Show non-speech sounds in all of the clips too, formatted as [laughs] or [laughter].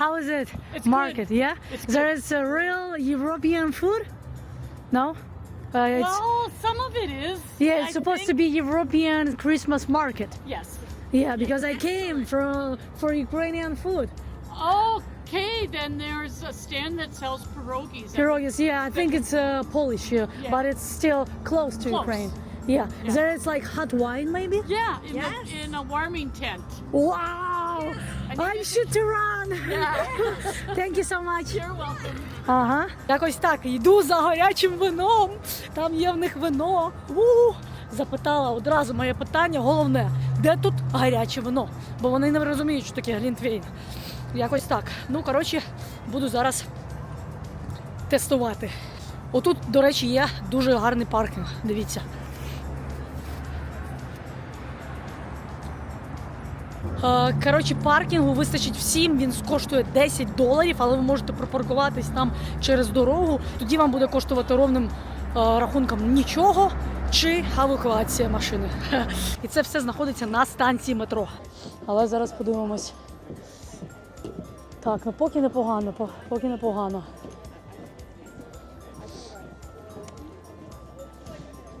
How is it? It's Market, good. yeah? It's There good. is a real European food? No? Uh, it's, Well, some of it is. yeah, I it's supposed to be European Christmas market. Yes. Yeah, because I came from for Ukrainian food. Okay, then there's a stand that sells pierogies. Pierogies, yeah, I think it's uh, Polish, uh, Yeah. but it's still close to Close. Ukraine. Yeah. Yeah. there it's like hot wine maybe? Yeah, in, Yes. the, in a warming tent. Wow! I should to run! [laughs] Thank you so much. You're welcome. Ага. Якось так, йду за гарячим вином. Там є в них вино. у Запитала одразу моє питання. Головне, де тут гаряче вино? Бо вони не розуміють, що таке глінтвейн. Якось так. Ну, коротше, буду зараз тестувати. Отут, до речі, є дуже гарний паркінг. Дивіться. Коротше, паркінгу вистачить всім. Він коштує 10 доларів, але ви можете припаркуватись там через дорогу. Тоді вам буде коштувати ровним е, рахунком нічого чи евакуація машини. [laughs] І це все знаходиться на станції метро. Але зараз подивимось. Так, ну поки непогано, поки непогано.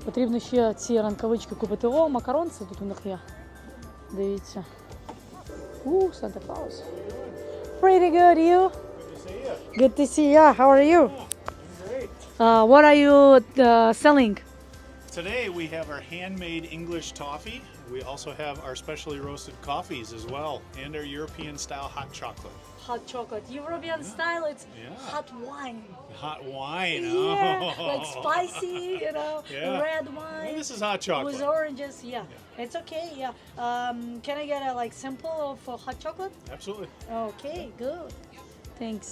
Потрібно ще ці ранкавички купити. О, макаронці тут у них є. Дивіться. Ooh, Santa Claus. Pretty good, you? Good to see you. How are you? Great. Uh, what are you uh, selling? Today we have our handmade English toffee. We also have our specially roasted coffees as well, and our European style hot chocolate Hot chocolate. European style, it's Yeah. hot wine. Hot wine. Yeah, oh. like spicy, you know, Yeah. red Well, wine. this is hot With chocolate. oranges, yeah. It's okay, yeah. Um, can I get a like sample of uh, hot chocolate? Absolutely. Okay, good. Thanks.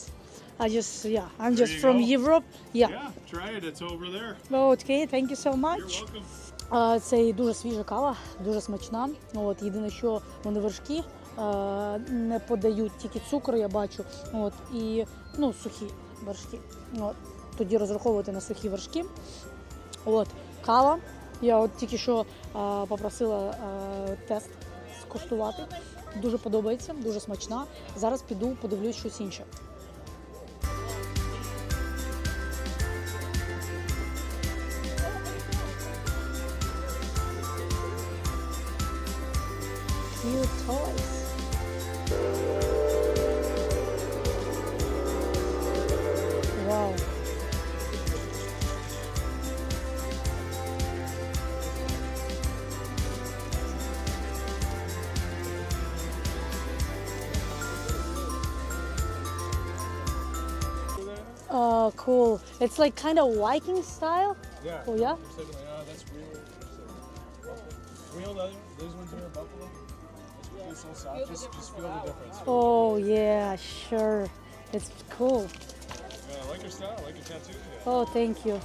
I just, yeah, I'm There just you from go. Europe. Yeah. Yeah, try it. It's over there. Okay, thank you so much. You're welcome. А, Це і дуже свіжа кава, дуже смачна. От єдине, що вони вершки е, не подають тільки цукор, я бачу. От і ну сухі вершки. От тоді розраховувати на сухі вершки. От кава. Я от тільки що е, попросила е, тест скуштувати. Дуже подобається, дуже смачна. Зараз піду, подивлюсь щось інше. Cute toys. It's like kind of Viking style. Yeah. Oh, yeah? You're like, oh, that's real. Real leather. Those ones are buffalo. It's so soft. Just, just feel the difference. Oh, yeah, sure. It's cool. Yeah, I like your style. I like your tattoo. Yeah. Oh, thank you.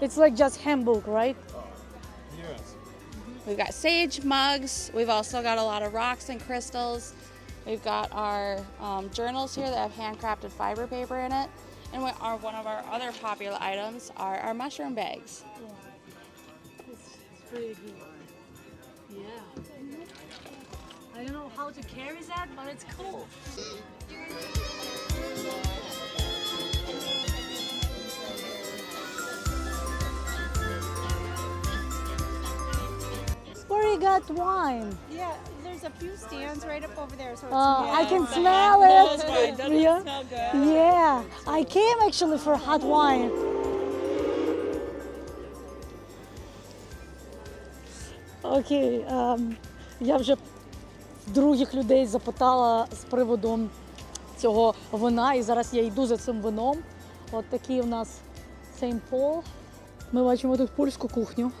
It's like just handbook, right? Yes. We've got sage mugs. We've also got a lot of rocks and crystals. We've got our um, journals here that have handcrafted fiber paper in it. And we are one of our other popular items are our mushroom bags. It's, it's pretty good. Yeah. I don't know how to carry that, but it's cool. Where you got wine? Yeah, there's a few stands right up over there. So it's Uh, I can smell it. Doesn't yeah. smell good. Yeah, I came actually for hot wine. Окей, ем, я вже других людей запитала з приводу цього вина, і зараз я йду за цим вином. От такий у нас Сейнт Пол. Ми бачимо тут польську кухню.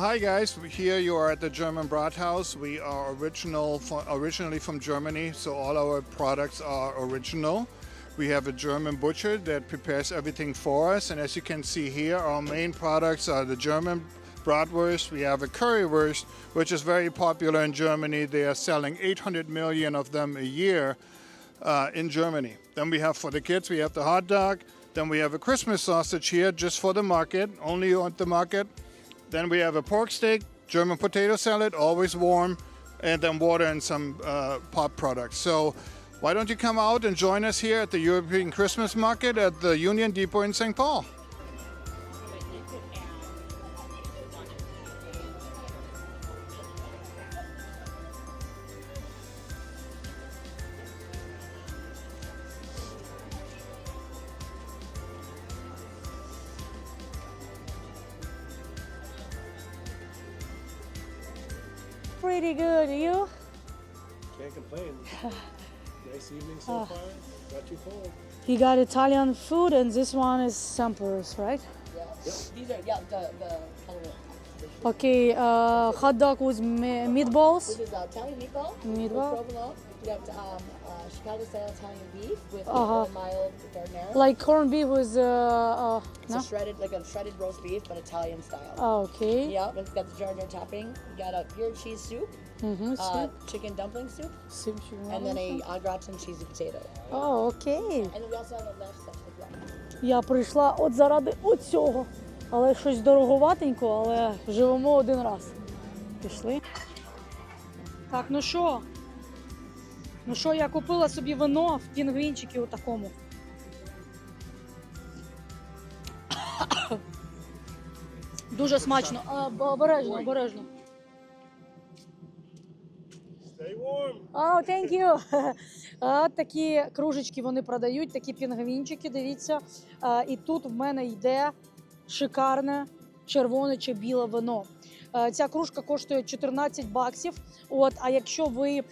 Well, hi guys. Here you are at the German Brathaus. We are original, originally from Germany, so all our products are original. We have a German butcher that prepares everything for us, and as you can see here, our main products are the German bratwurst. We have a currywurst, which is very popular in Germany. They are selling 800 million of them a year uh, in Germany. Then we have for the kids, we have the hot dog. Then we have a Christmas sausage here just for the market, only at the market. Then we have a pork steak, German potato salad, always warm, and then water and some uh, pop products. So why don't you come out and join us here at the European Christmas Market at the Union Depot in St. Paul? Pretty good, you? Can't complain. [laughs] nice evening so far. Not too cold. You got Italian food, and this one is Semper's, right? Yeah. These are yeah the the color. Okay, uh, hot dog with me- meatballs. This is uh, Italian meatball. Meatball. We um, uh, Chicago style Italian beef with Uh-huh. uh mild marinara. Like corned beef with uh, uh it's no? a shredded like a shredded roast beef, but Italian style. Oh, okay. Yeah, it's got the jar jar topping. We got a pure cheese soup, Mm-hmm. uh, chicken dumpling soup, Soup, soup, and then a au gratin cheesy potato. Oh, окей. And then we also have a left section as well. Я прийшла от заради оцього. Але щось дороговатенько, але живемо один раз. Пішли. Так, ну що? Ну що, я купила собі вино в пінгвінчики у такому. [coughs] Дуже смачно. А, обережно, обережно. Stay warm. Oh, thank you. [laughs] А, такі кружечки вони продають, такі пінгвінчики, дивіться. І тут в мене йде шикарне червоне чи біле вино. Е, Ця кружка коштує 14 баксів. От, а якщо ви е,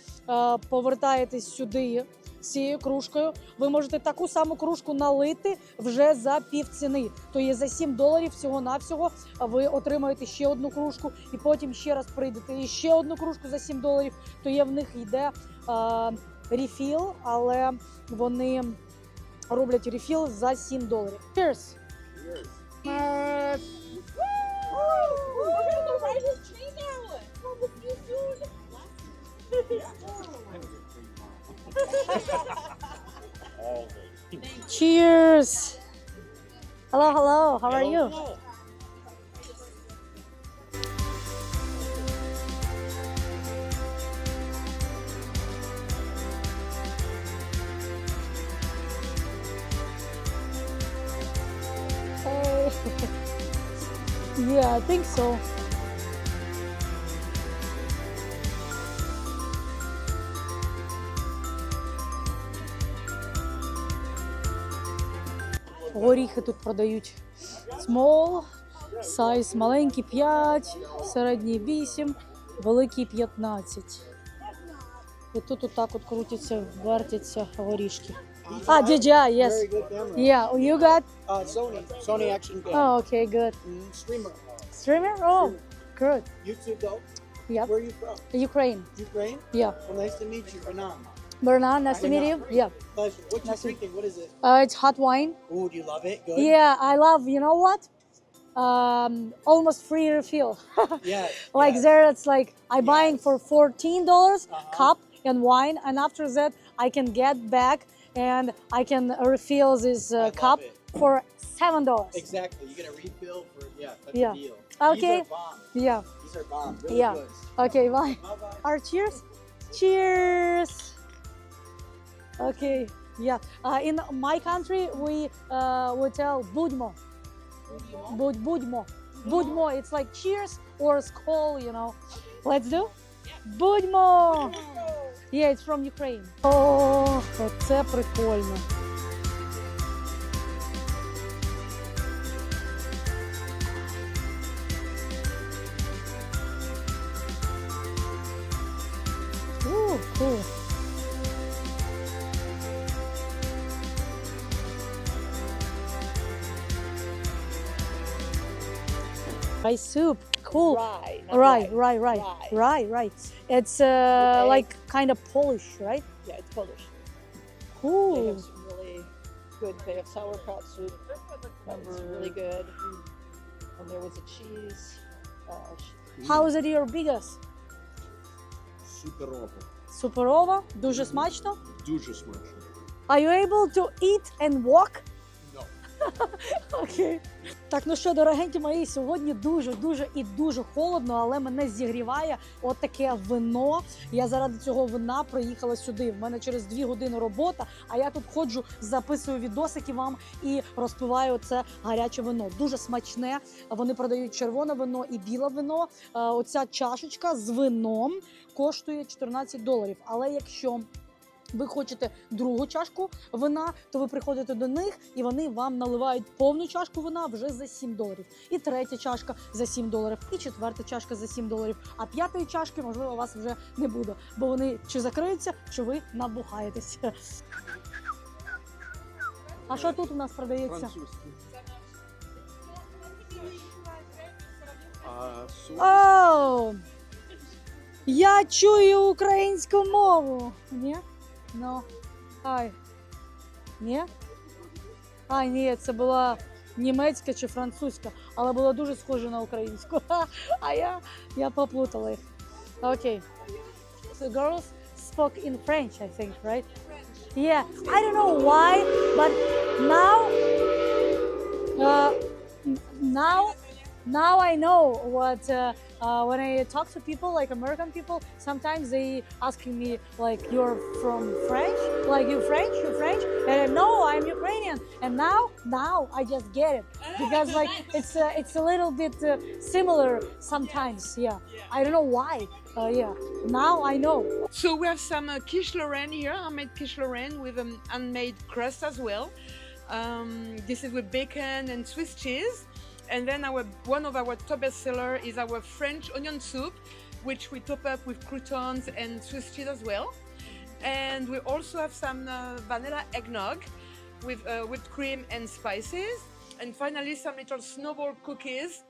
повертаєтесь сюди з цією кружкою, ви можете таку саму кружку налити вже за півціни. То є за 7 доларів всього-навсього. а Ви отримаєте ще одну кружку, і потім ще раз прийдете і ще одну кружку за 7 доларів. То є в них йде е, рефіл, але вони роблять рефіл за 7 доларів. Cheers! Cheers! ride his train now. What was you doing? Cheers. Hello, hello. How are you? Hey. [laughs] yeah, I think so. Горіхи тут продають small, size маленький 5, середній 8, великий 15. І тут отак от крутяться, вертяться горішки. А, DJI, yes. Very good camera. Yeah, oh, you got? Uh, Sony, Sony Action Cam. Oh, okay, good. Mm, streamer. Streamer? Oh, good. YouTube though. Yep. Where are you from? Ukraine. Ukraine? Yeah. Well, nice to meet you, Renan. Bernard, nice to meet you. Yeah. Pleasure. What you Nice drinking? What is it? Uh, it's hot wine. Oh, do you love it? Good. Yeah, I love, you know what? Um, almost free refill. [laughs] Yeah. like there, it's like I buying Yes. for fourteen dollars Uh-huh. cup and wine, and after that I can get back and I can refill this uh, cup it. for seven dollars. Exactly. You get a refill for yeah. That's Yeah. a deal. Okay. These are bomb. Yeah. These are bomb. Really Yeah. good. Okay. Bye. Bye bye. Our cheers. Cheers. Okay. Yeah. Uh, in my country, we uh, we tell budmo. Bud- Budmo. Budmo. It's like cheers or skol. You know. Let's do. Budmo. Yeah, it's from Ukraine. О, оце прикольно. Rice soup. Cool. Rye. not Right, rye. right, right, Rye. right, right. It's uh, egg. like kind of Polish, right? Yeah, it's Polish. They Cool. have some really good. They have sauerkraut soup. That was really good. And there was a cheese. Uh, sh- How is it your biggest? Суперово. Суперова, дуже смачно. Дуже смачно. Are you able to eat and walk? Окей. Так, ну що, дорогенькі мої, сьогодні дуже, дуже і дуже холодно, але мене зігріває от таке вино. Я заради цього вина приїхала сюди. В мене через дві години робота, а я тут ходжу, записую відосики вам і розпиваю це гаряче вино. Дуже смачне. Вони продають червоне вино і біле вино. Е, Оця чашечка з вином коштує 14 доларів. Але якщо ви хочете другу чашку вина, то ви приходите до них і вони вам наливають повну чашку вина вже за 7 доларів. І третя чашка за 7 доларів, і четверта чашка за 7 доларів. А п'ятої чашки, можливо, у вас вже не буде, бо вони чи закриються, чи ви набухаєтеся. А що тут у нас продається? Оу! Я чую українську мову. Ні? Ну. Ай. Ні? А, ні, це була німецька чи французька, але була дуже схожа на українську. [laughs] А я, я поплутала їх. Окей. So girls spoke in French, I think, right? Yeah. I don't know why, but now uh, now now I know what uh, uh, when I talk to people like American people, sometimes they asking me like you're from French, like you French, you French, and I, no, I'm Ukrainian. And now, now I just get it because like [laughs] it's uh, it's a little bit uh, similar sometimes. Yeah, I don't know why. Uh, yeah, now I know. So we have some uh, quiche Lorraine here, handmade quiche Lorraine with a um, handmade crust as well. Um, this is with bacon and Swiss cheese. And then our one of our top bestseller is our French onion soup, which we top up with croutons and Swiss cheese as well. And we also have some uh, vanilla eggnog with uh, whipped cream and spices. And finally, some little snowball cookies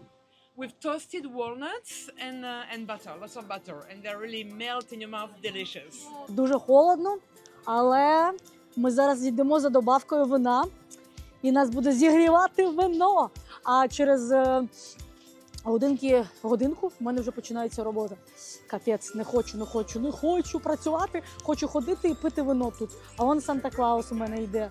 with toasted walnuts and uh, and butter, lots of butter, and they really melt in your mouth, delicious. Дуже холодно, але ми зараз йдемо за добавкою вина, І нас буде зігрівати вино. А через е, годинки, годинку в мене вже починається робота. Капець, не хочу, не хочу, не хочу працювати, хочу ходити і пити вино тут. А вон Санта Клаус у мене йде.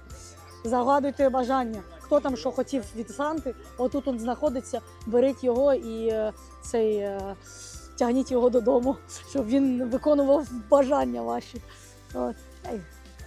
Загадуйте бажання. Хто там що хотів від Санти, отут він знаходиться, беріть його і е, цей. е, Тягніть його додому, щоб він виконував бажання ваші. От.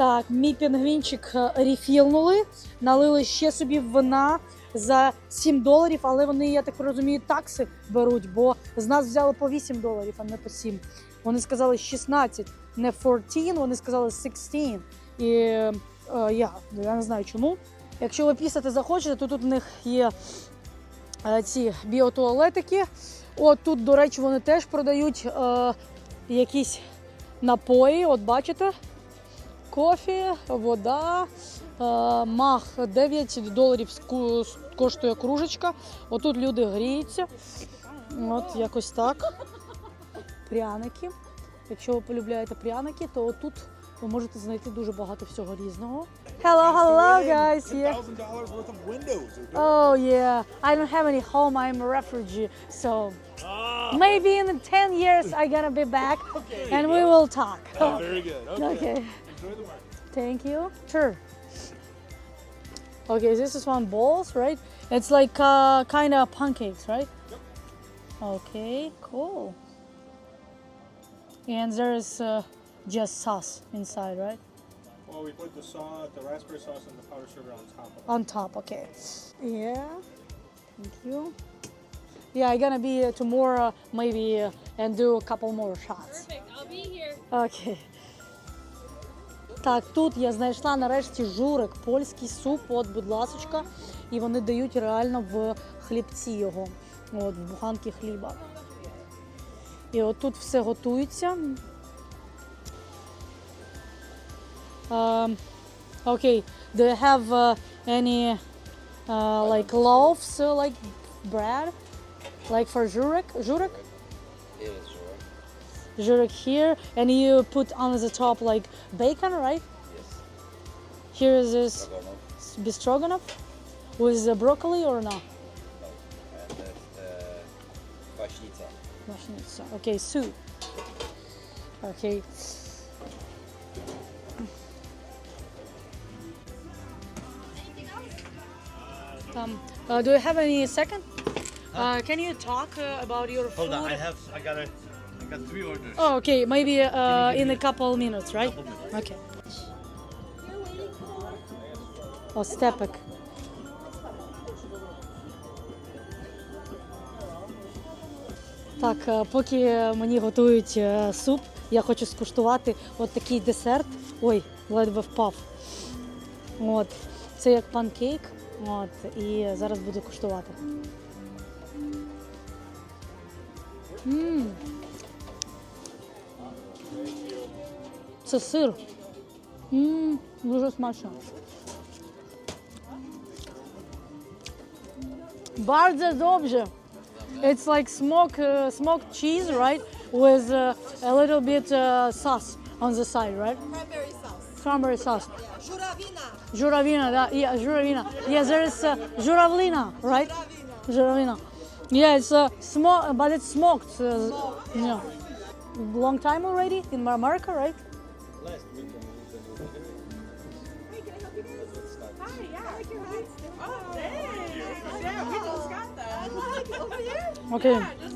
Так, мій пінгвінчик е, рефілнули, налили ще собі вина за 7 доларів, але вони, я так розумію, такси беруть, бо з нас взяли по 8 доларів, а не по 7. Вони сказали 16, не 14, вони сказали 16. І е, я, я не знаю чому. Якщо ви пісати захочете, то тут в них є е, ці біотуалетики. От тут, до речі, вони теж продають е, якісь напої. От бачите, кофі, вода, е, мах 9 доларів коштує кружечка. Отут люди гріються. От якось так. Пряники. Якщо ви полюбляєте пряники, то отут ви можете знайти дуже багато всього різного. Hello, hello, guys. Yeah. $10,000 worth of windows. Oh yeah, I don't have any home. I'm a refugee, so maybe in 10 years I'm gonna be back and we will talk. Oh, very good. Okay. Okay, Enjoy the market. Thank you. Sure. Okay, this is one balls, right? It's like uh, kind of pancakes, right? Yep. Okay, cool. And there is uh, just sauce inside, right? Well, we put the sauce, the raspberry sauce, and the powdered sugar on top. on top, okay. Yeah. Thank you. Yeah, I'm gonna be uh, tomorrow uh, maybe uh, and do a couple more shots. Perfect. I'll be here. Okay. Так, тут я знайшла нарешті журик, польський суп, от, будь ласочка. І вони дають реально в хлібці його, от, в буханки хліба. І от тут все готується. Um, okay, do you have uh, any uh, like loaves, uh, like bread? Like for Jurek, Jurek, It zhurek here, and you put on the top like bacon, right? Yes. Here is this bistroganov with the broccoli or no? No, and that's uh. Okay, soup. Okay. Um, uh, do you have any second? Uh, can you talk uh, about your Hold food? Hold on, I have, I gotta got three orders. Oh, okay. Maybe uh, in a couple minutes, right? Couple minutes. Okay. Остапик. Так, е, поки мені готують е, суп, я хочу скуштувати от такий десерт. Ой, ледве впав. От. Це як панкейк. От, і зараз буду куштувати. М. Це сир. М, дуже смачно. Bardzo dobrze. It's like smoke, uh, smoked cheese, right? With uh, a little bit uh, sauce on the side, right? Cranberry sauce. Cranberry sauce. Juravina. Журавлина, да, yeah, журавлина. Yeah, there is uh, журавлина, right? Журавлина. Yeah, it's uh, smoked, but it's smoked. Uh, yeah. Long time already in America, right? Okay. Yeah,